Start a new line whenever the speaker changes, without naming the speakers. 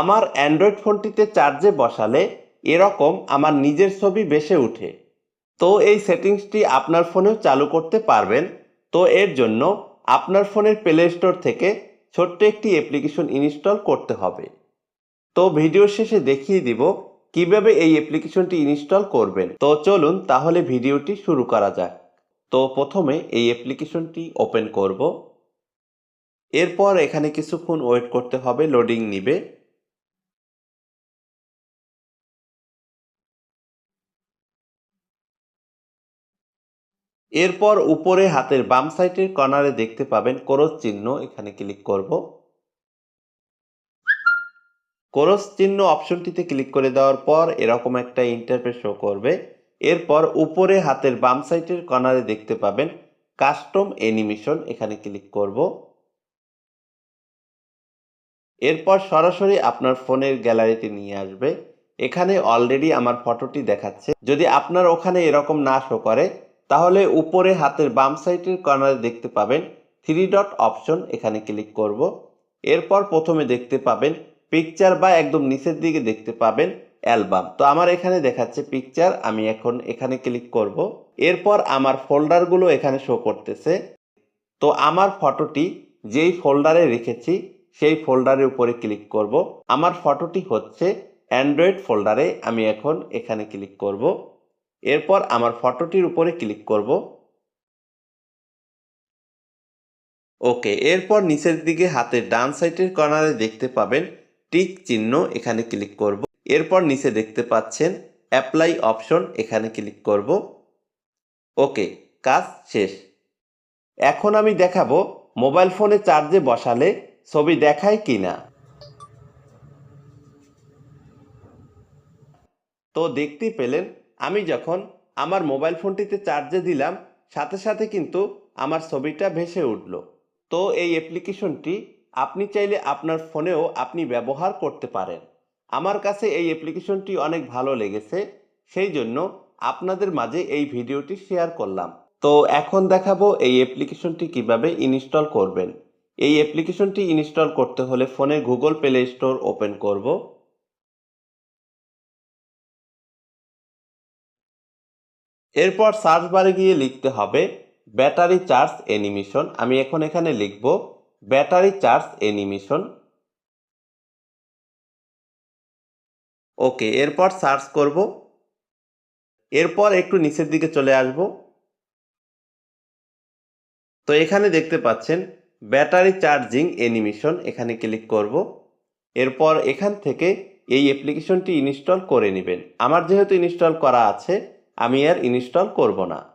আমার অ্যান্ড্রয়েড ফোনটিতে চার্জে বসালে এরকম আমার নিজের ছবি বেশে ওঠে তো এই সেটিংসটি আপনার ফোনেও চালু করতে পারবেন। তো এর জন্য আপনার ফোনের প্লে স্টোর থেকে ছোট্ট একটি অ্যাপ্লিকেশন ইনস্টল করতে হবে। তো ভিডিও শেষে দেখিয়ে দিব কীভাবে এই অ্যাপ্লিকেশনটি ইনস্টল করবেন। তো চলুন তাহলে ভিডিওটি শুরু করা যাক। তো প্রথমে এই অ্যাপ্লিকেশনটি ওপেন করব। এরপর এখানে কিছুক্ষণ ওয়েট করতে হবে লোডিং নিবে। এরপর উপরে হাতের বাম সাইডের কর্নারে দেখতে পাবেন ক্রস চিহ্ন, এখানে ক্লিক করব। ক্রস চিহ্ন অপশনটিতে ক্লিক করে দেওয়ার পর এরকম একটা ইন্টারফেস শো করবে। এরপর উপরে হাতের বাম সাইডের কর্নারে দেখতে পাবেন কাস্টম অ্যানিমেশন এখানে ক্লিক করব। এরপর সরাসরি আপনার ফোনের গ্যালারিতে নিয়ে আসবে। এখানে অলরেডি আমার ফটোটি দেখাচ্ছে। যদি আপনার ওখানে এরকম না শো করে তাহলে উপরে হাতের বাম সাইডের কর্নারে দেখতে পাবেন থ্রি ডট অপশন, এখানে ক্লিক করব। এরপর প্রথমে দেখতে পাবেন পিকচার বা একদম নিচের দিকে দেখতে পাবেন অ্যালবাম। তো আমার এখানে দেখাচ্ছে পিকচার, আমি এখন এখানে ক্লিক করব। এরপর আমার ফোল্ডারগুলো এখানে শো করতেছে। তো আমার ফটোটি যেই ফোল্ডারে রেখেছি, সেই ফোল্ডারের উপরে ক্লিক করব। আমার ফটোটি হচ্ছে অ্যান্ড্রয়েড ফোল্ডারে, আমি এখন এখানে ক্লিক করব। এরপর আমার ফটোটির উপরে ক্লিক করব। ওকে, এরপর নিচের দিকে হাতের ডান সাইডের কর্নারে দেখতে পাবেন টিক চিহ্ন, এখানে ক্লিক করব। এরপর নিচে দেখতে পাচ্ছেন অ্যাপ্লাই অপশন, এখানে ক্লিক করব। ওকে, কাজ শেষ। এখন আমি দেখাবো মোবাইল ফোনে চার্জে বসালে ছবি দেখায় কি না তো দেখতেই পেলেন আমি যখন আমার মোবাইল ফোনটিতে চার্জে দিলাম, সাথে সাথে কিন্তু আমার ছবিটা ভেসে উঠল। তো এই অ্যাপ্লিকেশনটি আপনি চাইলে আপনার ফোনেও আপনি ব্যবহার করতে পারেন। আমার কাছে এই অ্যাপ্লিকেশনটি অনেক ভালো লেগেছে, সেই জন্য আপনাদের মাঝে এই ভিডিওটি শেয়ার করলাম। তো এখন দেখাবো এই অ্যাপ্লিকেশনটি কীভাবে ইনস্টল করবেন। এই অ্যাপ্লিকেশনটি ইনস্টল করতে হলে ফোনে গুগল প্লে স্টোর ওপেন করব। এরপর সার্চ বারে গিয়ে লিখতে হবে ব্যাটারি চার্জ অ্যানিমেশন আমি এখন এখানে লিখব ব্যাটারি চার্জ অ্যানিমেশন ওকে এরপর সার্চ করব। এরপর একটু নিচের দিকে চলে আসব। তো এখানে দেখতে পাচ্ছেন ব্যাটারি চার্জিং অ্যানিমেশন এখানে ক্লিক করব। এরপর এখান থেকে এই অ্যাপ্লিকেশনটি ইনস্টল করে নেবেন। আমার যেহেতু ইনস্টল করা আছে আমি আর ইনস্টল করব না।